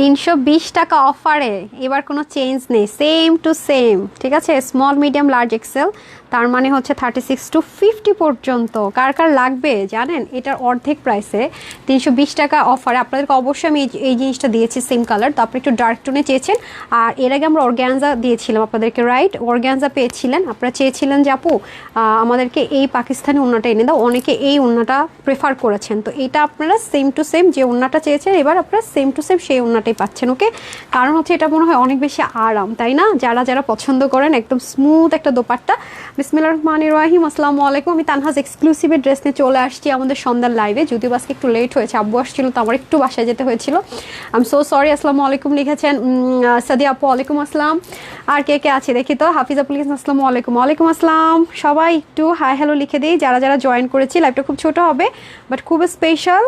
তিনশো বিশ টাকা অফারে। এবার কোনো চেঞ্জ নেই। সেম টু সেম ঠিক আছে? স্মল মিডিয়াম লার্জ এক্সেল তার মানে হচ্ছে থার্টি সিক্স টু ফিফটি পর্যন্ত। কার কার লাগবে জানেন? এটার অর্ধেক প্রাইসে তিনশো বিশ টাকা অফারে আপনাদেরকে অবশ্যই আমি এই- জিনিসটা দিয়েছি সেম কালার তো আপনি একটু ডার্ক টোনে চেয়েছেন। আর এর আগে আমরা অর্গ্যানজা দিয়েছিলাম আপনাদেরকে রাইট অর্গ্যানজা পেয়েছিলেন। আপনারা চেয়েছিলেন যে, আপু আমাদেরকে এই পাকিস্তানি ওন্নাটা এনে দাও। অনেকে এই ওন্নাটা প্রেফার করেছেন। তো এটা আপনারা সেম টু সেম যে ওন্নাটা চেয়েছেন, এবার আপনারা সেম টু সেম সেই ওন্নাটাই পাচ্ছেন, ওকে? কারণ হচ্ছে এটা মনে হয় অনেক বেশি আরাম, তাই না? যারা যারা পছন্দ করেন একদম স্মুথ একটা দোপাট্টা। বিসমিল্লাহ রহমান রাহিম আসসালামু আলাইকুম। আমি তানহাজ এক্সক্লুসিভের ড্রেস নিয়ে চলে আসছি আমাদের সন্ধ্যার লাইভে যদিও আজকে একটু লেট হয়েছে, আব্বু আসছিল তো আমার একটু বাসায় যেতে হয়েছিল। আম সো সরি আসসালামু আলাইকুম লিখেছেন সাদি আপু আলাইকুম আসসালাম। আর কে কে আছে দেখি তো? হাফিজ আপু লিখেছেন, আসসালামু আলাইকুম। ওয়ালাইকুম আসসালাম। সবাই একটু হাই হ্যালো লিখে দিই। যারা যারা জয়েন করেছি লাইভটা খুব ছোট হবে বাট খুব স্পেশাল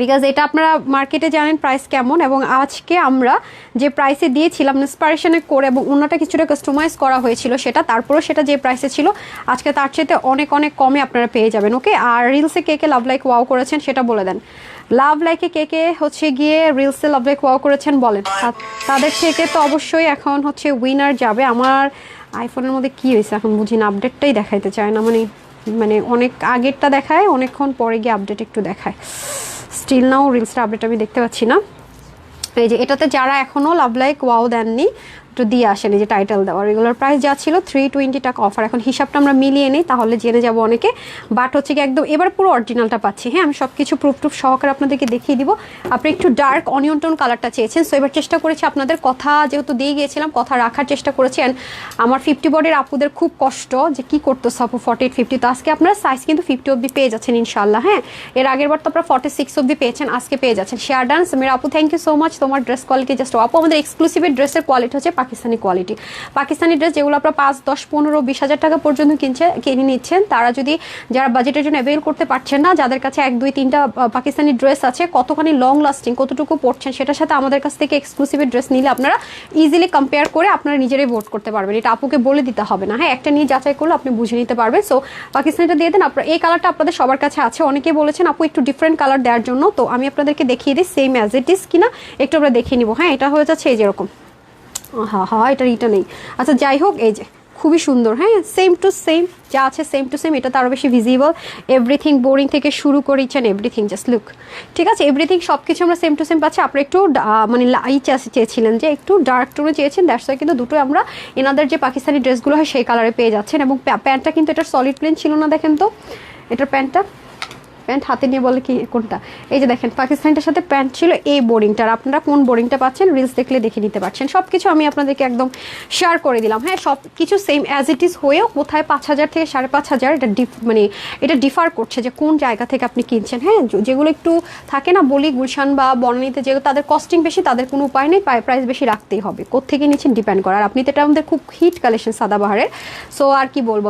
বিকজ এটা আপনারা মার্কেটে জানেন প্রাইস কেমন এবং আজকে আমরা যে প্রাইসে দিয়েছিলাম ইন্সপারেশনে করে এবং অন্যটা কিছুটা কাস্টমাইজ করা হয়েছিল সেটা, তারপরেও সেটা যে প্রাইসে ছিল, আজকে তার চেয়ে অনেক অনেক কমে আপনারা পেয়ে যাবেন ওকে আর রিলসে কে কে লাভ লাইক ওয়াও করেছেন সেটা বলে দেন। লাভ লাইকে কে কে হচ্ছে গিয়ে রিলসে লাভ লাইক ওয়াও করেছেন বলেন। তাদের থেকে তো অবশ্যই এখন হচ্ছে উইনার যাবে। আমার আইফোনের মধ্যে কি হয়েছে এখন বুঝি না আপডেটটাই দেখাইতে চায় না। মানে মানে অনেক আগেরটা দেখায়, অনেকক্ষণ পরে গিয়ে আপডেট একটু দেখায়। স্টিল নাও রিলসটা আপডেট আমি দেখতে পাচ্ছি না। এই যে, এটাতে যারা এখনও লাভ লাইক ওয়াও দেননি একটু দিয়ে আসেন, এই যে টাইটেল দেওয়া। রেগুলার প্রাইস যা ছিল থ্রি টোয়েন্টি টাকা অফার এখন হিসাবটা আমরা মিলিয়ে নিই, তাহলে জেনে যাব অনেকে। বাট হচ্ছে কি একদম, এবার পুরো অরিজিনালটা পাচ্ছি। হ্যাঁ আমি সব কিছু প্রুফ টুফ সহকারে আপনাদেরকে দেখিয়ে দিব। আপনি একটু ডার্ক অনিয়ন টোন কালারটা চেয়েছেন সো এবার চেষ্টা করেছি আপনাদের কথা যেহেতু দিয়ে গিয়েছিলাম, কথা রাখার চেষ্টা করেছেন আমার ফিফটি বডির আপুদের খুব কষ্ট যে কি করতো সাপু ফর্টি এইট ফিফটি তো আজকে আপনারা সাইজ কিন্তু ফিফটি অব্দি পেয়ে যাচ্ছেন ইনশাল্লাহ হ্যাঁ। এর আগের বার তো আপনারা ফর্টি সিক্স অব্দি পেয়েছেন, আজকে পেয়ে যাচ্ছেন। শেয়ার ডান্স মেরা আপু থ্যাংক ইউ সো মাচ তোমার ড্রেস কোয়ালিটি জাস্ট আপু, আমাদের এক্সক্লুসিভের ড্রেসের কোয়ালিটি হচ্ছে পাকিস্তানি কোয়ালিটি পাকিস্তানি ড্রেস যেগুলো আপনারা পাঁচ, দশ, পনেরো, বিশ হাজার টাকা পর্যন্ত কিনছে, কিনে নিচ্ছেন, তারা যদি যারা বাজেটের জন্য অ্যাভেল করতে পারছেন না, যাদের কাছে এক, দুই, তিনটা পাকিস্তানি ড্রেস আছে, কতখানি লং লাস্টিং কতটুকু পড়ছেন সেটার সাথে আমাদের কাছ থেকে এক্সক্লুসিভের ড্রেস নিলে আপনারা ইজিলি কম্পেয়ার করে আপনারা নিজেরাই ভোট করতে পারবেন। এটা আপুকে বলে দিতে হবে না হ্যাঁ একটা নিয়ে যাচাই করলে আপনি বুঝে নিতে পারবেন। সো পাকিস্তানিটা দিয়ে দেন, আপনার, এই কালারটা আপনাদের সবার কাছে আছে। অনেকে বলেছেন, আপু, একটু ডিফারেন্ট কালার দেওয়ার জন্য। তো আমি আপনাদেরকে দেখিয়ে দিই সেম অ্যাজ ইট ইজ কিনা, একটু আমরা দেখিয়ে নিব। হ্যাঁ এটা হয়ে যাচ্ছে এই যেরকম হ্যাঁ এটা এটা নেই। আচ্ছা যাই হোক, এই যে, খুবই সুন্দর হ্যাঁ? সেম টু সেম যা আছে সেম টু সেম এটা তো আরও বেশি ভিজিবল এভরিথিং বোরিং থেকে শুরু করে ইচ এভরিথিং জাস্ট লুক ঠিক আছে? এভরিথিং সব কিছু আমরা সেম টু সেম পাচ্ছি। আপনারা একটু মানে লাই চেয়েছিলেন যে, একটু ডার্ক টোনে চেয়েছেন দ্যাটস ওয়াই কিন্তু দুটো আমরা এনাদের যে পাকিস্তানি ড্রেসগুলো হয়, সেই কালারে পেয়ে যাচ্ছেন। এবং প্যান্টটা কিন্তু এটা সলিড প্লেন ছিল না, দেখেন তো। এটার প্যান্টটা প্যান্ট হাতে নিয়ে বলে কি, কোনটা? এই যে দেখেন পাকিস্তানটার সাথে প্যান্ট ছিল এই বোরিংটার আপনারা কোন বোরিংটা পাচ্ছেন রিলস দেখলে দেখে নিতে পারছেন। সব কিছু আমি আপনাদেরকে একদম শেয়ার করে দিলাম। হ্যাঁ সব কিছু সেম অ্যাজ ইট ইজ হয়েও কোথায় পাঁচ হাজার থেকে সাড়ে পাঁচ হাজার এটা ডিফ মানে এটা ডিফার করছে যে কোন জায়গা থেকে আপনি কিনছেন। হ্যাঁ যেগুলো একটু থাকে না, বলি গুলশান বা বর্ণিতে যেগুলো, তাদের কস্টিং বেশি, তাদের কোনো উপায় নেই প্রাইস বেশি রাখতেই হবে। কোথেকে নিচ্ছেন ডিপেন্ড করার আপনি তো এটা আমাদের খুব হিট কালেকশন সাদাবাহারের। সো আর কি বলব?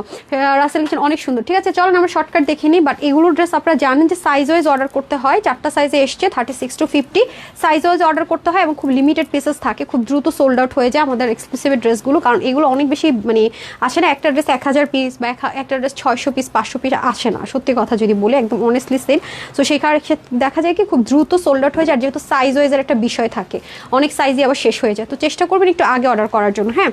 রাসেল অনেক সুন্দর। ঠিক আছে, চলেন আমরা শর্টকাট দেখে নিই বাট এগুলো ড্রেস আপনারা জানেন যে সাইজ ওয়াইজ অর্ডার করতে হয়। চারটা সাইজে এসছে thirty six to fifty size wise order করতে হয় এবং খুব লিমিটেড পিসেস থাকে, খুব দ্রুত সোল্ড আউট হয়ে যায় আমাদের এক্সক্লুসিভ ড্রেসগুলো কারণ এগুলো অনেক বেশি মানে আসে না, একটা ড্রেস এক হাজার পিস বা এক একটা ড্রেস ছয়শো পিস পাঁচশো পিস আসে না। সত্যি কথা যদি বলি, একদম অনেস্টলি সেল তো সেই কারণে দেখা যায় কি খুব দ্রুত সোল্ড আউট হয়ে যায়, আর যেহেতু সাইজ ওয়াইজের একটা বিষয় থাকে, অনেক সাইজই আবার শেষ হয়ে যায়। তো চেষ্টা করবেন একটু আগে অর্ডার করার জন্য হ্যাঁ?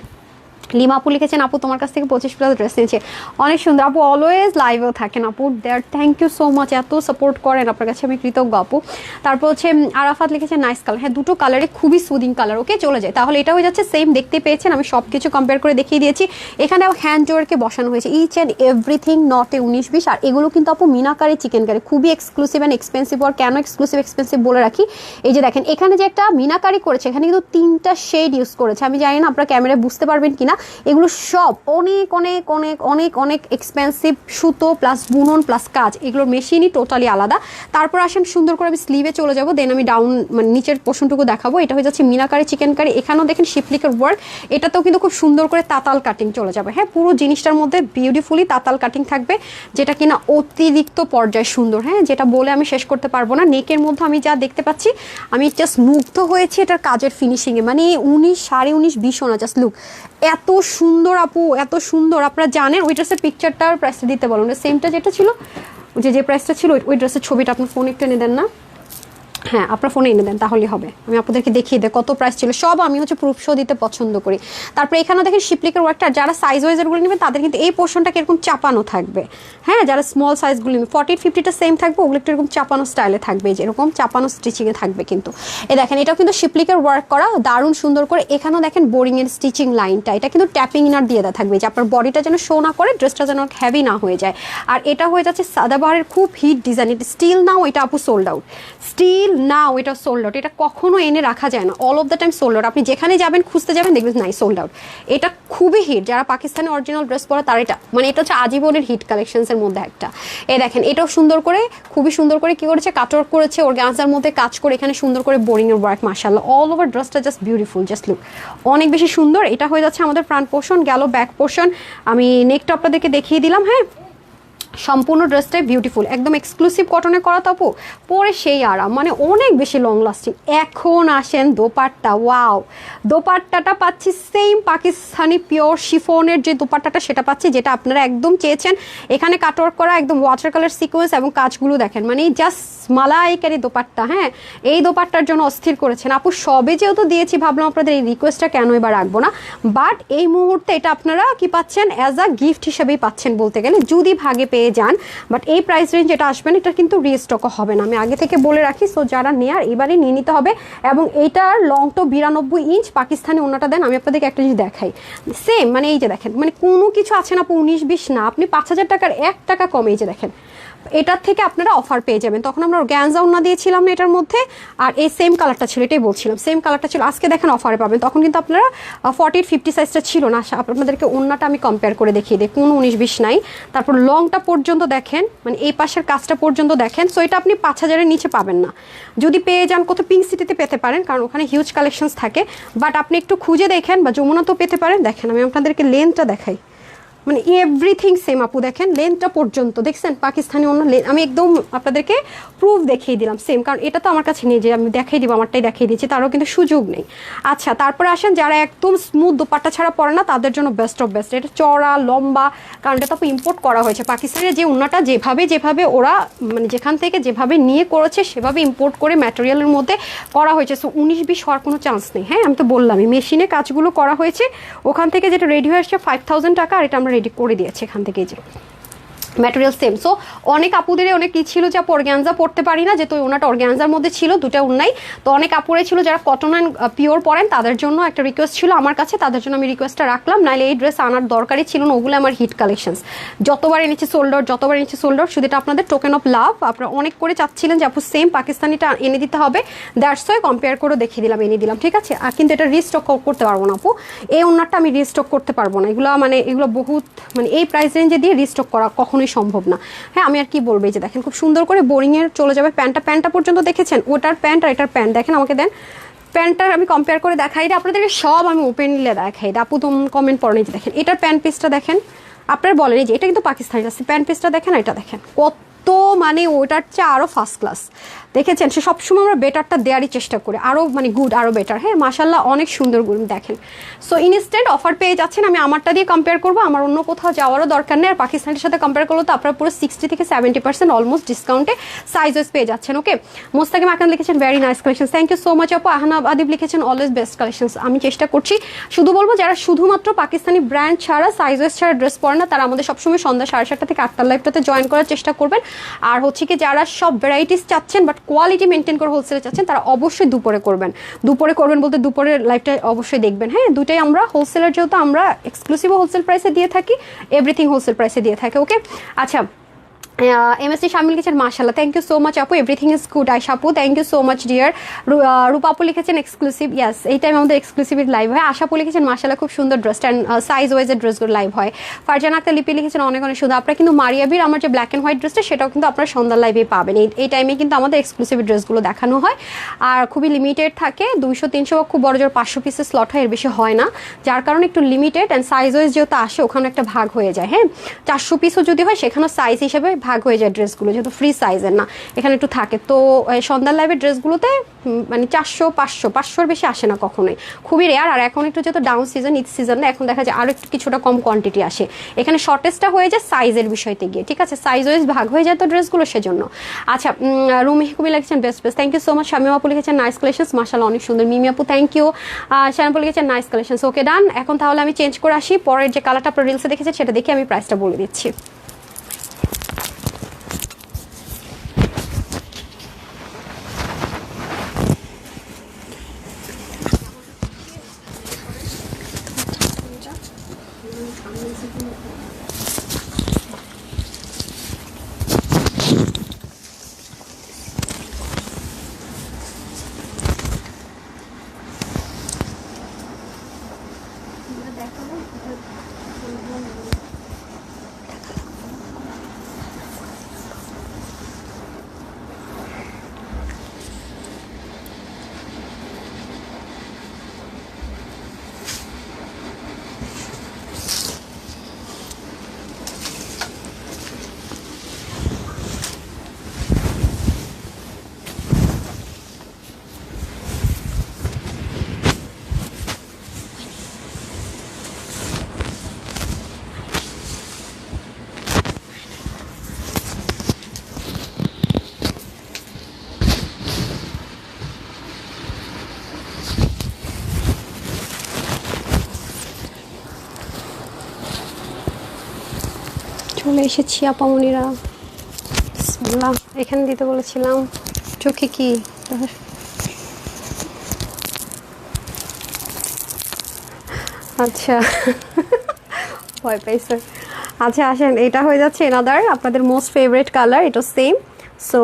লিমা আপু লিখেছেন, আপু তোমার কাছ থেকে পঁচিশ প্লাস ড্রেস নিয়েছে। অনেক সুন্দর। আপু অলওয়েজ লাইভেও থাকেন আপু। There thank you so much এত সাপোর্ট করেন আপনার কাছে, আমি কৃতজ্ঞ আপু। তারপর হচ্ছে আরাফাত লিখেছেন নাইস কালার হ্যাঁ দুটো কালারে খুবই সুদিং কালার ওকে চলে যায়। তাহলে এটা হয়ে যাচ্ছে সেম দেখতে পেয়েছেন। আমি সব কিছু কম্পেয়ার করে দেখিয়ে দিয়েছি। এখানে হ্যান্ড জোয়ারকে বসানো হয়েছে। ইচ অ্যান্ড এভরিথিং নটে উনিশ বিশ। আর এগুলো কিন্তু আপু মিনাকারি চিকেন কারি খুবই এক্সক্লুসিভ অ্যান্ড এক্সপেন্সিভ আর কেন এক্সক্লুসিভ এক্সপেন্সিভ বলে রাখি। এই যে দেখেন, এখানে যে একটা মিনাকারি করেছে, এখানে কিন্তু তিনটা শেড ইউজ করেছে। আমি জানি না, আপনারা ক্যামেরায় বুঝতে পারবেন কিনা। এগুলো সব অনেক অনেক অনেক অনেক অনেক এক্সপেন্সিভ সুতো প্লাস বুনন প্লাস কাজ, এগুলোর মেশিনই টোটালি আলাদা। তারপর আসেন সুন্দর করে আমি স্লিভে চলে যাব দেন আমি ডাউন মানে নিচের পোষণটুকু দেখাবো। এটা হয়ে যাচ্ছে মিনাকারি চিকেন কারি এখানেও দেখেন শিপলিকের ওয়ার্ক এটাতেও কিন্তু খুব সুন্দর করে তাতাল কাটিং চলে যাবে। হ্যাঁ পুরো জিনিসটার মধ্যে বিউটিফুলি তাতাল কাটিং থাকবে, যেটা কিনা অতিরিক্ত পর্যায়ে সুন্দর। হ্যাঁ যেটা বলে আমি শেষ করতে পারব না। নেকের মধ্যে আমি যা দেখতে পাচ্ছি, আমি জাস্ট মুগ্ধ হয়েছি এটার কাজের ফিনিশিংয়ে মানে উনিশ, সাড়ে উনিশ, বিশ না জাস্ট লুক এত সুন্দর আপু, এত সুন্দর। আপনারা জানেন ওই ড্রেসের পিকচারটা আর প্রাইসটা দিতে বলুন। সেমটা যেটা ছিল যে যে প্রাইসটা ছিল, ওই- ওই ড্রেসের ছবিটা আপনার ফোন একটু এনে দেন না? হ্যাঁ আপনার ফোনে এনে দেন তাহলেই হবে। আমি আপনাদেরকে দেখিয়ে দিই কত প্রাইস ছিল। সব আমি হচ্ছে প্রুফ শো দিতে পছন্দ করি। তারপরে এখানে দেখেন শিপলিকের ওয়ার্কটা যারা সাইজ ওয়াইজেরগুলো নেবেন তাদের কিন্তু এই পোর্শনটা এরকম চাপানো থাকবে। হ্যাঁ যারা স্মল সাইজগুলো নেবে ফর্টি ফিফটিটা সেম থাকবে, ওগুলো একটু এরকম চাপানো স্টাইলে থাকবে। এই যে এরকম চাপানো স্টিচিংয়ে থাকবে কিন্তু। এ দেখেন, এটাও কিন্তু শিপলিকের ওয়ার্ক করা, দারুণ সুন্দর করে। এখানেও দেখেন বোরিংয়ের স্টিচিং লাইনটা এটা কিন্তু ট্যাপিং ইনার দিয়ে দেওয়া থাকবে, যে আপনার বডিটা যেন শো না করে ড্রেসটা যেন হ্যাভি না হয়ে যায়। আর এটা হয়ে যাচ্ছে সাদাবাহারের খুব হিট ডিজাইন এটা স্টিল নাও, এটা আপু সোল্ড আউট স্টিল নাও এটা সোল্ড আউট এটা কখনো এনে রাখা যায় না। All of the time sold out আপনি যেখানে যাবেন, খুঁজতে যাবেন, দেখবেন নাই সোল্ড আউট এটা খুবই হিট যারা পাকিস্তানি অরিজিনাল ড্রেস পরে, তার এটা মানে এটা হচ্ছে আজীবনের হিট কালেকশনসের মধ্যে একটা। এ দেখেন, এটাও সুন্দর করে, খুবই সুন্দর করে কি করেছে? কাটওয়ার্ক করেছে, ওর গাঁজার মধ্যে কাজ করে এখানে সুন্দর করে বোরিং এর ওয়ার্ক মাশাআল্লাহ। অল ওভার ড্রেসটা জাস্ট বিউটিফুল জাস্ট লুক অনেক বেশি সুন্দর। এটা হয়ে যাচ্ছে আমাদের ফ্রন্ট পোর্শন গেল ব্যাক পোর্শন আমি নেকটা আপনাদেরকে দেখিয়ে দিলাম হ্যাঁ? সম্পূর্ণ ড্রেসটাই বিউটিফুল একদম এক্সক্লুসিভ কটনে করা তপু পরে সেই আরাম মানে অনেক বেশি লং লাস্টিং এখন আসেন দোপাট্টা ওয়াও দোপাট্টাটা পাচ্ছি সেম পাকিস্তানি পিওর শিফনের যে দোপাট্টাটা, সেটা পাচ্ছি, যেটা আপনারা একদম চেয়েছেন। এখানে কাটওয়ার্ক করা একদম ওয়াটার কালার সিকোয়েন্স এবং কাজগুলো দেখেন মানে জাস্ট মালাইকারি দোপাট্টা হ্যাঁ? এই দোপাট্টার জন্য অস্থির করেছেন। আপু, সবে যেহেতু দিয়েছি, ভাবলাম আপনাদের এই রিকোয়েস্টটা কেন এবার রাখব না? বাট এই মুহূর্তে এটা আপনারা কি পাচ্ছেন? অ্যাজ আ গিফট হিসেবেই পাচ্ছেন বলতে গেলে, যদি ভাগে পেয়ে যান। বাট এই প্রাইস রেঞ্জ এটা আসবেন এটা কিন্তু রিস্টকও হবে না। আমি আগে থেকে বলে রাখি সো যারা নেয়ার এবারে নিয়ে নিতে হবে। এবং এইটার লং তো বিরানব্বই ইঞ্চ পাকিস্তানি ওনাটা দেন, আমি আপনাদেরকে একটা জিনিস দেখাই। সেম মানে এই যে দেখেন মানে কোনো কিছু আছে না উনিশ বিশ না, আপনি পাঁচ হাজার টাকার এক টাকা কমে, এই যে দেখেন। এটার থেকে আপনারা অফার পেয়ে যাবেন। তখন আমরা গ্যানজা উন্না দিয়েছিলাম না এটার মধ্যে, আর এই সেম কালারটা ছিল, এটাই বলছিলাম। সেম কালারটা ছিল, আজকে দেখেন অফারে পাবেন। তখন কিন্তু আপনারা ফর্টি ফিফটি সাইজটা ছিল না। আপনাদেরকে ওন্নাটা আমি কম্পেয়ার করে দেখিয়ে দিই। কোনো উনিশ, বিশ নাই। তারপর লংটা পর্যন্ত দেখেন মানে এই পাশের কাজটা পর্যন্ত দেখেন। সো এটা আপনি পাঁচ হাজারের নিচে পাবেন না। যদি পেয়ে যান, কোথাও পিঙ্ক সিটিতে পেতে পারেন, কারণ ওখানে হিউজ কালেকশনস থাকে। বাট আপনি একটু খুঁজে দেখেন বা যমুনা তো পেতে পারেন। দেখেন, আমি আপনাদেরকে লেন্থটা দেখাই। মানে এভরিথিং সেম আপু, দেখেন লেন্থটা পর্যন্ত। দেখছেন, পাকিস্তানি অন্য লেন আমি একদম আপনাদেরকে প্রুফ দেখিয়ে দিলাম সেম কারণ এটা তো আমার কাছে নেই যে আমি দেখাই দিব, আমারটাই দেখিয়ে দিচ্ছি তারও কিন্তু সুযোগ নেই। আচ্ছা তারপরে আসেন, যারা একদম স্মুথ দোপাট্টা ছাড়া পড়ে না, তাদের জন্য বেস্ট অফ বেস্ট এটা চড়া লম্বা, কারণ এটা তো ইম্পোর্ট করা হয়েছে। পাকিস্তানের যে উন্নাটা, যেভাবে যেভাবে ওরা মানে যেখান থেকে যেভাবে নিয়ে করেছে, সেভাবে ইম্পোর্ট করে ম্যাটেরিয়ালের মধ্যে করা হয়েছে। সো উনিশ বিশ হওয়ার কোনো চান্স নেই। হ্যাঁ আমি তো বললামই মেশিনে কাজগুলো করা হয়েছে। ওখান থেকে যেটা রেডি হয়ে আসছে ফাইভ টাকা, আর এটা আমরা রেডি করে দিয়েছি এখান থেকে যে। ম্যাটেরিয়াল সেম সো অনেক আপুদের অনেক কি ছিল যে আপু অর্গ্যানজা পড়তে পারি না যে যেহেতু ওনাটা অর্গ্যানজার মধ্যে ছিল, দুটা উন্নাই। তো অনেক আপুরে ছিল যারা কটন অ্যান্ড পিওর পরেন তাদের জন্য একটা রিকোয়েস্ট ছিল আমার কাছে, তাদের জন্য আমি রিকোয়েস্টটা রাখলাম। নাহলে এই ড্রেস আনার দরকারই ছিল না, ওগুলো আমার হিট কালেকশনস যতবার এনেছি সোল্ডার যতবার এনেছি সোল্ডার শুধু এটা আপনাদের টোকেন অফ লাভ আপনারা অনেক করে চাচ্ছিলেন যে আপু সেম পাকিস্তানিটা এনে দিতে হবে। দ্যাটস ওয়াই কম্পেয়ার করে দেখিয়ে দিলাম, এনে দিলাম, ঠিক আছে? আর কিন্তু এটা রিস্টক করতে পারব না আপু। এই ওনারটা আমি রিস্টক করতে পারব না। এগুলো মানে এগুলো বহুত মানে এই প্রাইস রেঞ্জে দিয়ে রিস্টক করা কখনোই সম্ভব না। হ্যাঁ আমি আর কি বলব? এই যে দেখেন, খুব সুন্দর করে বোরিংয়ের চলে যাবে প্যান্টটা। প্যান্টটা পর্যন্ত দেখেছেন? ওটার প্যান্ট আর এটার প্যান্ট। দেখেন, আমাকে দেন। প্যান্টটার আমি কম্পেয়ার করে দেখাই। রে আপনাদেরকে সব আমি ওপেনলি দেখাই। দিই আপু কমেন্ট এই যে দেখেন, এটার প্যান্ট পিসটা দেখেন। আপনার বলেন যে, এটা কিন্তু পাকিস্তানি আছে প্যান্ট পিসটা দেখেন এটা দেখেন। কত মানে ওটার চেয়ে আরও ফার্স্ট ক্লাস দেখেছেন, সে সবসময় আমরা বেটারটা দেওয়ারই চেষ্টা করি। আরও মানে গুড আরও বেটার হ্যাঁ মাসাল্লাহ অনেক সুন্দর গুড দেখেন। সো ইনস্ট্যান্ট অফার পেয়ে যাচ্ছেন, আমি আমারটা দিয়ে কম্পেয়ার করব। আমার অন্য কোথাও যাওয়ারও দরকার নেই। আর পাকিস্তানের সাথে কম্পেয়ার করলে তো আপনারা পুরো সিক্সটি থেকে সেভেন্টি পার্সেন্ট অলমোস্ট ডিসকাউন্টে সাইজ পেয়ে যাচ্ছেন ওকে মোস্তাকিম আকান লিখেছেন very nice collection thank you so much আপু। আহনাব আদিব লিখেছেন অলওয়েজ বেস্ট কালেকশনস আমি চেষ্টা করছি। শুধু বলব, যারা শুধুমাত্র পাকিস্তানি ব্র্যান্ড ছাড়া সাইজ ছাড়া ড্রেস পরে না, তারা আমাদের সবসময় সন্ধ্যা সাড়ে সাতটা থেকে আটটার লাইফটাতে জয়েন করার চেষ্টা করবেন। আর হচ্ছে কি, যারা সব ভ্যারাইটিস চাচ্ছেন বাট কোয়ালিটি মেনটেন করে হোলসেলে চাচ্ছেন, তারা অবশ্যই দুপুরে করবেন। দুপুরে করবেন বলতে দুপুরের লাইফটা অবশ্যই দেখবেন। হ্যাঁ দুটাই আমরা হোলসেলার যেহেতু আমরা এক্সক্লুসিভ হোলসেল প্রাইসে দিয়ে থাকি এভরিথিং হোলসেল প্রাইসে দিয়ে থাকে ওকে আচ্ছা এমএসসি শামিল লিখেছেন মাশাল্লাহ থ্যাংক ইউ সো মাচ আপু। এভরিথিং ইজ গুড আই আপু। Thank you so much dear Rupa আপু লিখেছেন এক্সক্লুসিভ ইয়াস এই টাইম আমাদের এক্সক্লুসিভ লাইভ হয়। আশাপু লিখেছেন মাশাল্লাহ খুব সুন্দর ড্রেস অ্যান্ড সাইজ ওয়াইজের ড্রেসগুলো লাইভ হয়। ফারজান আক্তার লিপি লিখেছেন, অনেক অনেক সুন্দর আপনারা কিন্তু মারিয়াবির আমার যে ব্ল্যাক অ্যান্ড হোয়াইট ড্রেসটা সেটাও কিন্তু আপনারা সন্ধ্যার লাইভে পাবেন। এই এই টাইমে কিন্তু আমাদের এক্সক্লুসিভ ড্রেসগুলো দেখানো হয়। আর খুবই লিমিটেড থাকে। দুইশো, তিনশো বা খুব বড় জোর পাঁচশো পিসের স্লট হয়, এর বেশি হয় না। যার কারণে একটু লিমিটেড অ্যান্ড সাইজ ওয়াইজ যেহেতু আসে, ওখানে একটা ভাগ হয়ে যায় হ্যাঁ? চারশো পিসও যদি হয়, সেখানেও সাইজ হিসেবে ভাগ ভাগ হয়ে যায় ড্রেসগুলো, যেহেতু ফ্রি সাইজের না। এখানে একটু থাকে। তো সন্ধ্যার লাইভের ড্রেসগুলোতে মানে চারশো, পাঁচশো, পাঁচশোর বেশি আসে না কখনোই। খুবই রেয়ার আর এখন একটু যেহেতু ডাউন সিজন ঈদ সিজন না, এখন দেখা যায় আরও একটু কিছুটা কম কোয়ান্টিটি আসে। এখানে শর্টেজটা হয়ে যায় সাইজের বিষয়তে গিয়ে, ঠিক আছে? সাইজ ওয়াইজ ভাগ হয়ে যায় তো ড্রেসগুলো সেজন্য। আচ্ছা রুমি কুমি লিখেছেন best best thank you so much Shamim আপু লিখেছেন নাইস কালেকশনস মাসাল অনেক সুন্দর। মিমি আপু থ্যাংক ইউ আপু লিখেছেন নাইস কালেকশনস ওকে ডান এখন তাহলে আমি চেঞ্জ করে আসি, পরের যে কালারটা আপনার রিলসে দেখেছে সেটা দেখে আমি প্রাইসটা বলে দিচ্ছি। চলে এসেছি, আপামনিরা। এখানে দিতে বলেছিলাম, চোখে কি? আচ্ছা। ভয় পাইছে আচ্ছা আসেন, এটা হয়ে যাচ্ছে এনাদার আপনাদের মোস্ট ফেভারিট কালার এটা সেম সো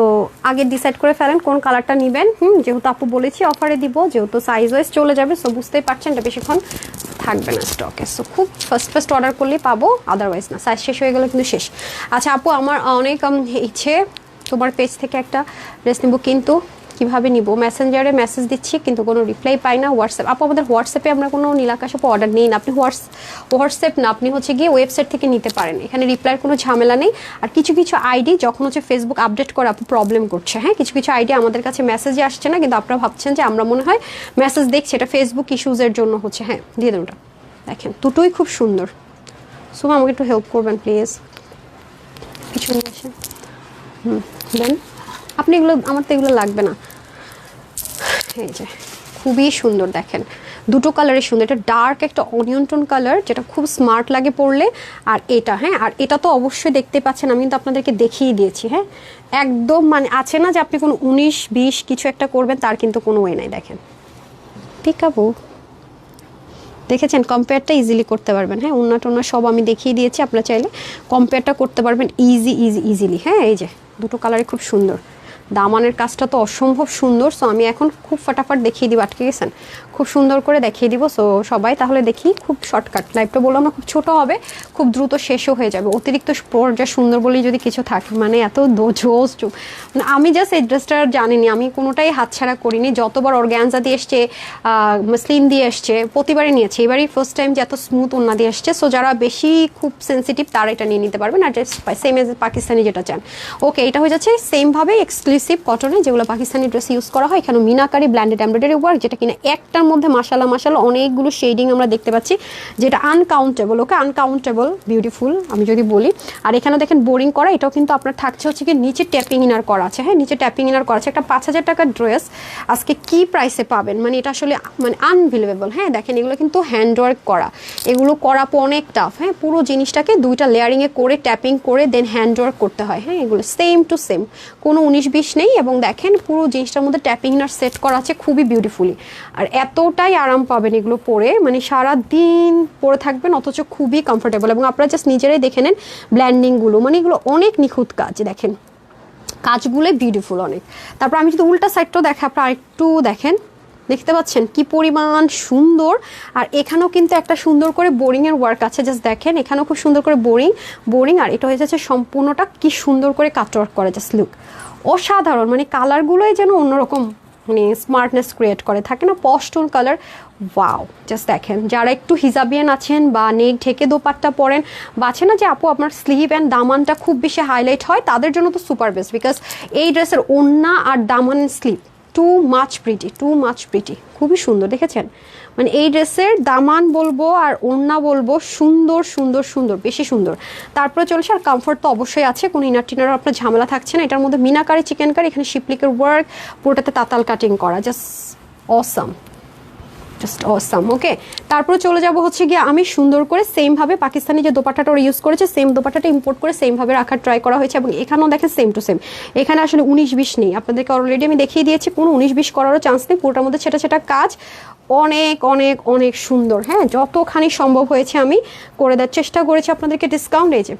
আগে ডিসাইড করে ফেলেন কোন কালারটা নেবেন। হুম, যেহেতু আপু বলেছি অফারে দিব, যেহেতু সাইজ ওয়াইজ চলে যাবে সো বুঝতেই পারছেন এটা বেশিক্ষণ থাকবে না স্টকে সো খুব ফার্স্ট ফার্স্ট অর্ডার করলে পাবো আদারওয়াইজ না। সাইজ শেষ হয়ে গেলে কিন্তু শেষ। আচ্ছা আপু, আমার অনেক ইচ্ছে তোমার পেজ থেকে একটা ড্রেস নেব কিন্তু কীভাবে নিব? মেসেঞ্জারে মেসেজ দিচ্ছি, কিন্তু কোনো রিপ্লাই পাই না। হোয়াটসঅ্যাপ আপু, আমাদের হোয়াটসঅ্যাপে আমরা কোনো নীলাকাশ আপু অর্ডার নিই না। আপনি হোয়াটস হোয়াটসঅ্যাপ না, আপনি হচ্ছে গিয়ে ওয়েবসাইট থেকে নিতে পারেন। এখানে রিপ্লাইয়ের কোনো ঝামেলা নেই। আর কিছু কিছু আইডি যখন হচ্ছে ফেসবুক আপডেট করে আপু প্রবলেম করছে হ্যাঁ? কিছু কিছু আইডি আমাদের কাছে মেসেজে আসছে না, কিন্তু আপনারা ভাবছেন যে আমরা মনে হয় মেসেজ দেখছি, এটা ফেসবুক ইস্যুজের জন্য হচ্ছে হ্যাঁ? দিয়ে দেন ওটা। দেখেন, দুটোই খুব সুন্দর। সুমা, আমাকে একটু হেল্প করবেন প্লিজ কিছু নিয়ে আসেন। হুম, দেন। আপনি এগুলো, আমার তো এগুলো লাগবে না। এই যে, খুবই সুন্দর দেখেন। দুটো কালারই সুন্দর। এটা ডার্ক একটা অনিয়ন টোন কালার যেটা খুব স্মার্ট লাগে পড়লে আর এটা হ্যাঁ আর এটা তো অবশ্যই দেখতে পাচ্ছেন, আমি কিন্তু আপনাদেরকে দেখিয়ে দিয়েছি হ্যাঁ। একদম মানে আছে না যে আপনি কোনো উনিশ, বিশ কিছু একটা করবেন, তার কিন্তু কোনো ওয়ে নাই, দেখেন। পিকাবু দেখেছেন? কম্পেয়ারটা ইজিলি করতে পারবেন হ্যাঁ। উন্না টুন্না সব আমি দেখিয়ে দিয়েছি, আপনারা চাইলে কম্পেয়ারটা করতে পারবেন ইজি ইজি ইজিলি হ্যাঁ। এই যে, দুটো কালারই খুব সুন্দর। দামানের কাজটা তো অসম্ভব সুন্দর সো আমি এখন খুব ফটাফট দেখিয়ে দিব আটকে গেছেন। খুব সুন্দর করে দেখিয়ে দিব। সো সবাই তাহলে দেখি খুব শর্টকাট লাইভটা বললাম না, খুব ছোট হবে, খুব দ্রুত শেষও হয়ে যাবে। অতিরিক্ত পর্যায়ে সুন্দর বলেই যদি কিছু থাকে মানে এত জোস মানে আমি জাস্ট এই ড্রেসটা জানিনি, আমি কোনোটাই হাতছাড়া করিনি। যতবার অর্গ্যানজা দিয়ে এসছে স্লিম দিয়ে এসছে, প্রতিবারই নিয়েছে। এবারই ফার্স্ট টাইম যে এত স্মুথ ওনা দিয়ে এসছে। সো যারা বেশি খুব সেন্সিটিভ তারা এটা নিয়ে নিতে পারবেন। আর সেম এজ পাকিস্তানি যেটা চান। ওকে এটা হয়ে যাচ্ছে সেমভাবে এক্সক্লুসিভ কটনে যেগুলো পাকিস্তানি ড্রেস ইউজ করা হয়। এখানে মিনাকারি ব্ল্যান্ডেড এমব্রয়ডারি ওয়ার্ক যেটা কিনা একটার মধ্যে মাসালা মাসালা অনেকগুলো শেডিং আমরা দেখতে পাচ্ছি, যেটা আনকাউন্টেবল ওকে আনকাউন্টেবল বিউটিফুল আমি যদি বলি। আর এখানে দেখেন বোরিং করা, এটাও কিন্তু আপনার থাকছে হচ্ছে কি নিচে ট্যাপিং ইনার করা আছে হ্যাঁ? নিচে ট্যাপিং ইনার করা আছে। একটা পাঁচ হাজার টাকার ড্রেস আজকে কি প্রাইসে পাবেন? মানে এটা আসলে মানে আনবিলিভেবল হ্যাঁ? দেখেন এগুলো কিন্তু হ্যান্ডওয়ার্ক করা। এগুলো করা অনেক টাফ হ্যাঁ? পুরো জিনিসটাকে দুইটা লেয়ারিংয়ে করে ট্যাপিং করে দেন হ্যান্ডওয়ার্ক করতে হয় হ্যাঁ? এগুলো সেম টু সেম কোনো উনিশ বিশ নেই, এবং দেখেন পুরো জিনিসটার মধ্যে ট্যাপিং ইনার সেট করা আছে খুবই বিউটিফুলি আর এতটাই আরাম পাবেন এগুলো পরে। মানে সারা দিন পরে থাকবেন, অথচ খুবই কমফোর্টেবল এবং আপনারা জাস্ট নিজেরাই দেখে নেন ব্ল্যান্ডিংগুলো মানে এগুলো অনেক নিখুঁত কাজ, দেখেন। কাজগুলো বিউটিফুল অনেক। তারপর আমি যদি উল্টা সাইডটাও দেখে আপনারা আরেকটু দেখেন। দেখতে পাচ্ছেন কি পরিমাণ সুন্দর। আর এখানেও কিন্তু একটা সুন্দর করে বোরিংয়ের ওয়ার্ক আছে জাস্ট দেখেন। এখানেও খুব সুন্দর করে বোরিং বোরিং আর এটা হয়ে যাচ্ছে সম্পূর্ণটা কি সুন্দর করে কাট ওয়ার্ক করে জাস্ট লুক অসাধারণ মানে কালারগুলোই যেন অন্যরকম। মানে স্মার্টনেস ক্রিয়েট করে, থাকে না পস্টুল কালার ওয়াও জাস্ট দেখেন, যারা একটু হিজাবিয়ান আছেন বা নেক ঢেকে দোপাট্টা পরেন, বা আছে না যে আপু, আপনার স্লিভ অ্যান্ড দামানটা খুব বেশি হাইলাইট হয়, তাদের জন্য তো সুপার বেস্ট বিকজ এই ড্রেসের ওন্না আর দামান sleeve too much pretty too much pretty খুবই সুন্দর, দেখেছেন? মানে এই ড্রেসের দামান বলব আর ওড়না বলব সুন্দর সুন্দর সুন্দর, বেশি সুন্দর। তারপরে চলছে আর কমফোর্ট তো অবশ্যই আছে, কোনো ইনার টিনার আপনার ঝামেলা থাকছে না। এটার মধ্যে মিনাকারি চিকেন কারি এখানে শিপলিকের ওয়ার্ক পুরোটাতে তাতাল কাটিং করা just awesome just awesome okay তারপরে চলে যাব হচ্ছে গিয়ে আমি সুন্দর করে সেমভাবে পাকিস্তানি যে দোপাট্টাটা ওরা ইউজ করেছে সেম দোপাট্টাটা ইম্পোর্ট করে সেমভাবে রাখার ট্রাই করা হয়েছে এবং এখানেও দেখেন সেম টু সেম এখানে আসলে উনিশ বিশ নেই। আপনাদেরকে অলরেডি আমি দেখিয়ে দিয়েছি, কোনো উনিশ বিশ করারও চান্স নেই। পুরোটার মধ্যে সেটা সেটা কাজ। অনেক অনেক অনেক সুন্দর। হ্যাঁ যতখানি সম্ভব হয়েছে আমি করে দেওয়ার চেষ্টা করেছি আপনাদেরকে ডিসকাউন্ট এই যে।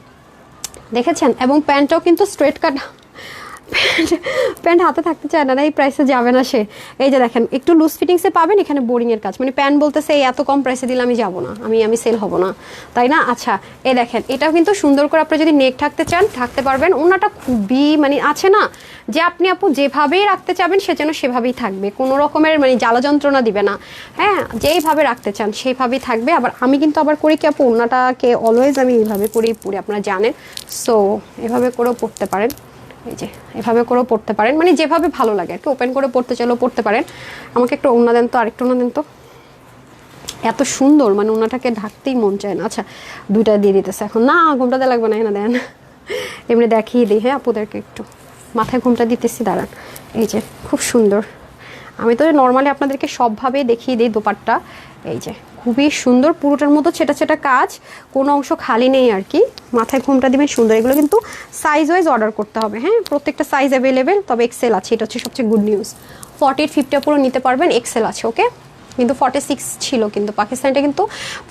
দেখেছেন? এবং প্যান্টটাও কিন্তু স্ট্রেট কাট প্যান্ট হাতে থাকতে চায় না এই প্রাইসে যাবে না সে। এই যে দেখেন, একটু লুজ ফিটিংসে পাবেন, এখানে বোরিং এর কাজ। মানে প্যান্ট বলতেছে, এই এত কম প্রাইসে দিলে আমি যাব না, আমি আমি সেল হব না। তাই না? আচ্ছা এ দেখেন, এটাও কিন্তু সুন্দর করে আপনি যদি নেক থাকতে চান থাকতে পারবেন। ওনাটা খুবই মানে আছে না, যে আপনি আপু যেভাবেই রাখতে চাবেন, সে যেন সেভাবেই থাকবে। কোনো রকমের মানে জ্বালা যন্ত্রণা দিবে না। হ্যাঁ যেইভাবে রাখতে চান, সেইভাবেই থাকবে। আবার আমি কিন্তু আবার করি কি আপু, ওনাটাকে অলওয়েজ আমি এইভাবে করেই পড়ি আপনারা জানেন। সো এভাবে করেও পড়তে পারেন। এই যে, এভাবে করেও পড়তে পারেন। মানে যেভাবে ভালো লাগে আর কি ওপেন করে পড়তে চাইলেও পড়তে পারেন। আমাকে একটু ওনা দেন তো, আরেকটু ওনা দেন তো। এত সুন্দর মানে ওনাটাকে ঢাকতেই মন চায় না। আচ্ছা দুইটা দিয়ে দিতেছে এখন। না ঘুমটাতে লাগবে না, এখানে দেন। এমনি দেখিয়ে দিই হ্যাঁ আপুদেরকে একটু। মাথায় ঘুমটা দিতেছি, দাঁড়ান। এই যে, খুব সুন্দর। আমি তো নর্মালি আপনাদেরকে সবভাবে দেখিয়ে দিই দোপাট্টা। এই যে খুবই সুন্দর, পুরোটার মতো ছেটা ছেটা কাজ, কোনো অংশ খালি নেই আর কি। মাথায় ঘুমটা দিবেন সুন্দর। এগুলো কিন্তু সাইজ ওয়াইজ অর্ডার করতে হবে হ্যাঁ? প্রত্যেকটা সাইজ অ্যাভেলেবেল তবে এক্সেল আছে, এটা হচ্ছে সবচেয়ে good news forty eight fifty পুরো নিতে পারবেন এক্সেল আছে ওকে কিন্তু ফর্টি সিক্স ছিল কিন্তু। পাকিস্তানটা কিন্তু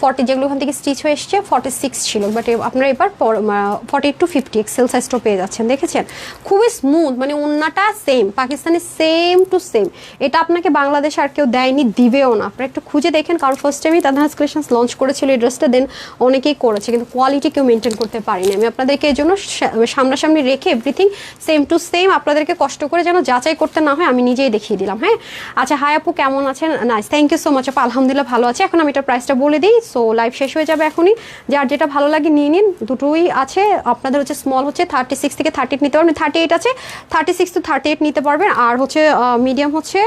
ফর্টি যেগুলো ওখান থেকে স্টিচ হয়ে এসছে ফর্টি সিক্স ছিল বাট আপনারা এবার ফর্টি টু ফিফটি এক্সেল সাইজটা পেয়ে যাচ্ছেন, দেখেছেন? খুবই স্মুথ মানে ওন্নাটা same Pakistani same to same এটা আপনাকে বাংলাদেশে আর কেউ দেয়নি, দিবেও না। আপনারা একটু খুঁজে দেখেন, কারণ ফার্স্ট টাইমই তাদের কালেকশনস লঞ্চ করেছিল এই ড্রেসটা দেন অনেকেই করেছে, কিন্তু কোয়ালিটি কেউ মেনটেন করতে পারিনি। আমি আপনাদেরকে এই জন্য সামনাসামনি রেখে এভরিথিং সেম টু সেম আপনাদেরকে কষ্ট করে যেন যাচাই করতে না হয়, আমি নিজেই দেখিয়ে দিলাম হ্যাঁ? আচ্ছা হাই আপু, কেমন আছেন? Nice thank you so much আপা, আলহামদুলিল্লাহ ভালো আছে। এখন আমি এটার প্রাইসটা বলে দিই। সো লাইভ শেষ হয়ে যাবে এখনই। যার যেটা ভালো লাগে নিয়ে নিন। দুটোই আছে। আপনাদের হচ্ছে স্মল হচ্ছে থার্টি সিক্স থেকে থার্টি এইট নিতে পারবেন। থার্টি এইট আছে। Thirty six to thirty eight নিতে পারবেন। আর হচ্ছে মিডিয়াম হচ্ছে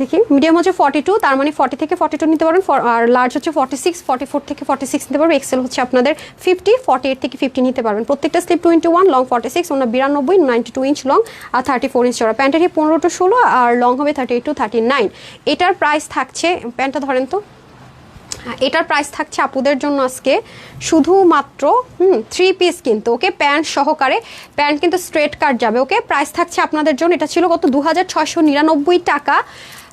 দেখি মিডিয়াম হচ্ছে ফর্টি টু তার মানে ফর্টি থেকে ফর্টি টু নিতে for- আর লার্জ হচ্ছে ফর্টি সিক্স ফর্টি ফোর থেকে ফর্টি সিক্স নিতে পারবেন এক্সেল হচ্ছে আপনাদের ফিফটি ফর্টি এইট থেকে ফিফটি নিতে পারবেন। প্রত্যেকটা slip twenty one long forty six ওনার বিরানব্বই নাইনটি টু ইঞ্চ লং আর থার্টি ফোর ইঞ্চ চড়া প্যান্টের পনেরো টু ষোলো, আর লং হবে thirty eight to thirty nine এটার প্রাইস থাকছে, প্যান্টটা ধরেন তো, এটার প্রাইস থাকছে আপুদের জন্য আজকে শুধুমাত্র, হুম থ্রি পিস কিন্তু ওকে প্যান্ট সহকারে, প্যান্ট কিন্তু স্ট্রেট কাট যাবে ওকে প্রাইস থাকছে আপনাদের জন্য, এটা ছিল কত? দু হাজার ছয়শো নিরানব্বই টাকা।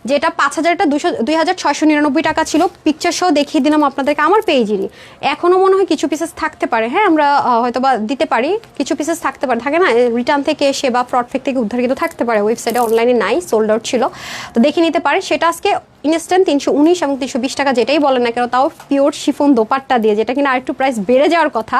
যেটা পাঁচ হাজারটা দুশো দুই হাজার ছয়শো নিরানব্বই টাকা ছিল। পিকচার সহ দেখিয়ে দিলাম আপনাদেরকে আমার পেজেরই এখনও মনে হয় কিছু পিসেস থাকতে পারে। হ্যাঁ আমরা হয়তো বা দিতে পারি। কিছু পিসেস থাকতে পারে। থাকে না? রিটার্ন থেকে এসে বা ফ্রড ফেক থেকে উদ্ধার কিন্তু থাকতে পারে। ওয়েবসাইটে অনলাইনে নাই সোল্ড আউট ছিল। তো দেখে নিতে পারে। সেটা আজকে ইনস্ট্যান্ট তিনশো উনিশ এবং তিনশো বিশ টাকা যেটাই বলেন না কেন, তাও পিওর শিফন দোপাট্টা দিয়ে, যেটা কিনা আরেকটু প্রাইস বেড়ে যাওয়ার কথা।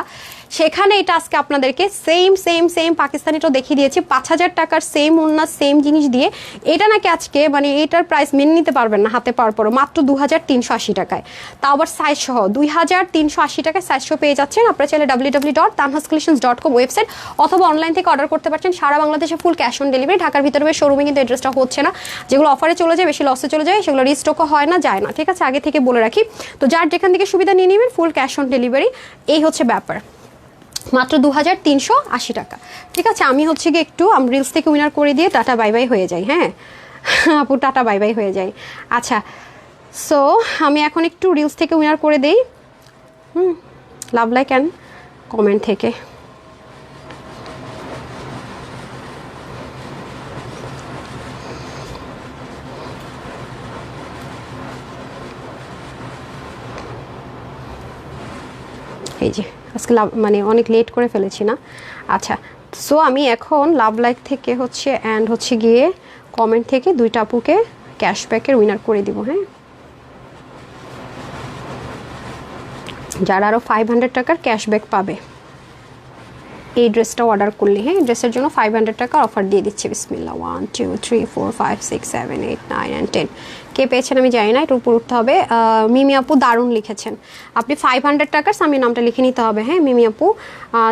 সেখানে এটা আজকে আপনাদেরকে সেম সেম সেম পাকিস্তানিটাও দেখিয়ে দিয়েছি। পাঁচ হাজার টাকার সেম অন্য সেম জিনিস দিয়ে। এটা নাকি আজকে মানে এটার প্রাইস মেনে নিতে পারবেন না হাতে পাওয়ার পরও, মাত্র দু হাজার তিনশো আশি টাকায়। তাও আবার সাইজ সহ, দুই হাজার তিনশো আশি টাকায় সাইজ সহ পেয়ে যাচ্ছেন। আপনারা চাইলে W W dot Tanhas dot com website অথবা অনলাইন থেকে অর্ডার করতে পারছেন। সারা বাংলাদেশে ফুল ক্যাশ অন ডেলিভারি ঢাকার ভিতরে শোরুমে কিন্তু অ্যাড্রেসটা হচ্ছে না। যেগুলো অফারে চলে যায়, বেশি লসে চলে যায়, সেগুলো রিস্টকও হয় না, যায় না, ঠিক আছে? আগে থেকে বলে রাখি। তো যার যেখান থেকে সুবিধা নিয়ে নেবেন ফুল ক্যাশ অন ডেলিভারি এই হচ্ছে ব্যাপার। মাত্র দু হাজার তিনশো আশি টাকা। ঠিক আছে? আমি হচ্ছে গিয়ে একটু, আমি রিলস থেকে উইনার করে দিয়ে টাটা বাই বাই হয়ে যাই হ্যাঁ? আপু, টাটা বাই বাই হয়ে যাই। আচ্ছা সো আমি এখন একটু রিলস থেকে উইনার করে দেই। হুম লাভ লাইক অ্যান্ড কমেন্ট থেকে। এই যে, আজকে লাভ মানে অনেক লেট করে ফেলেছি না। আচ্ছা সো আমি এখন লাভ লাইক থেকে হচ্ছে অ্যান্ড হচ্ছে গিয়ে কমেন্ট থেকে দুইটা আপুকে ক্যাশব্যাকের উইনার করে দিব হ্যাঁ? যারা আরও ফাইভ হান্ড্রেড টাকার ক্যাশব্যাক পাবে। এই ড্রেসটা অর্ডার করলে হ্যাঁ? ড্রেসের জন্য ফাইভ হান্ড্রেড টাকা অফার দিয়ে দিচ্ছে। বিসমিল্লা one two three four five six seven eight nine and ten কে পেয়েছেন আমি জানি না, একটু উপর উঠতে হবে। মিমি আপু দারুণ লিখেছেন। আপনি ফাইভ হান্ড্রেড টাকার আমি নামটা লিখে নিতে হবে হ্যাঁ মিমি আপু?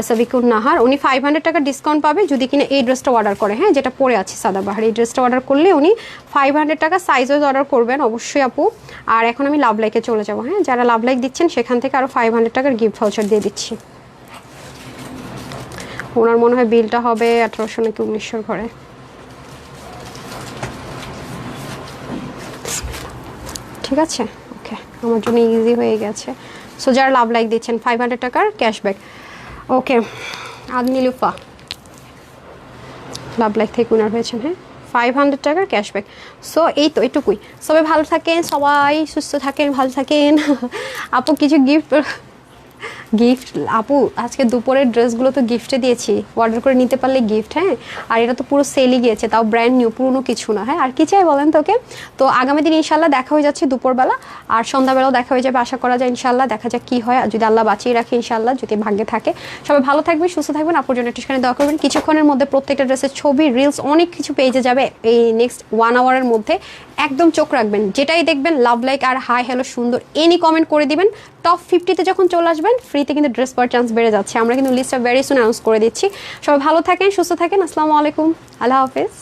সবিকুর নাহার, উনি ফাইভ হান্ড্রেড টাকা ডিসকাউন্ট পাবে যদি কিনা এই ড্রেসটা অর্ডার করে হ্যাঁ যেটা পরে আছে সাদাবাহার। এই ড্রেসটা অর্ডার করলে উনি ফাইভ হান্ড্রেড টাকা সাইজ ওয়াইজ অর্ডার করবেন, অবশ্যই আপু। আর এখন আমি লাভ লাইকে চলে যাব হ্যাঁ যারা লাভ লাইক দিচ্ছেন সেখান থেকে আরও ফাইভ হান্ড্রেড টাকার গিফট ভাউচার দিয়ে দিচ্ছি। ওনার মনে হয় বিলটা হবে আঠারোশো নাকি উনিশশোর ঘরে। ঠিক আছে? ওকে আমার জন্য ইজি হয়ে গেছে। সো যারা লাভ লাইক দিচ্ছেন ফাইভ হান্ড্রেড টাকার cashback okay Adami Lufa. Love like থেকে উনার হয়েছেন হ্যাঁ? ফাইভ হান্ড্রেড টাকার ক্যাশব্যাক সো এই তো, এটুকুই। সবাই ভালো থাকেন, সবাই সুস্থ থাকেন, ভালো থাকেন। আপু, কিছু গিফট গিফট আপু, আজকে দুপুরের ড্রেসগুলো তো গিফটে দিয়েছি। অর্ডার করে নিতে পারলে গিফট হ্যাঁ? আর এটা তো পুরো সেলই গিয়েছে, তাও ব্র্যান্ড নিউ পুরনো কিছু না হ্যাঁ? আর কি চাই বলেন তোকে তো আগামী দিন ইনশাল্লাহ দেখা হয়ে যাচ্ছে দুপুরবেলা, আর সন্ধ্যাবেলাও দেখা হয়ে যাবে, আশা করা যায় ইনশাল্লাহ দেখা যাক কী হয় যদি আল্লাহ বাঁচিয়ে রাখে ইনশাল্লাহ যদি ভাগ্যে থাকে। সবাই ভালো থাকবেন, সুস্থ থাকবেন, আপুর জন্য একটুখানি দোয়া করবেন। কিছুক্ষণের মধ্যে প্রত্যেকটা ড্রেসের ছবি রিলস অনেক কিছু পেজে যাবে এই নেক্সট ওয়ান আওয়ারের মধ্যে। একদম চোখ রাখবেন, যেটাই দেখবেন লাভ লাইক আর হাই হ্যালো সুন্দর এনি কমেন্ট করে দিবেন। টপ ফিফটিতে যখন চলে আসবেন ফ্রিতে কিন্তু ড্রেস পাওয়ার চান্স বেড়ে যাচ্ছে। আমরা কিন্তু লিস্টটা ভেরি সুন অ্যানাউন্স করে দিচ্ছি। সবাই ভালো থাকেন, সুস্থ থাকেন। আসসালামু আলাইকুম। আল্লাহ হাফেজ।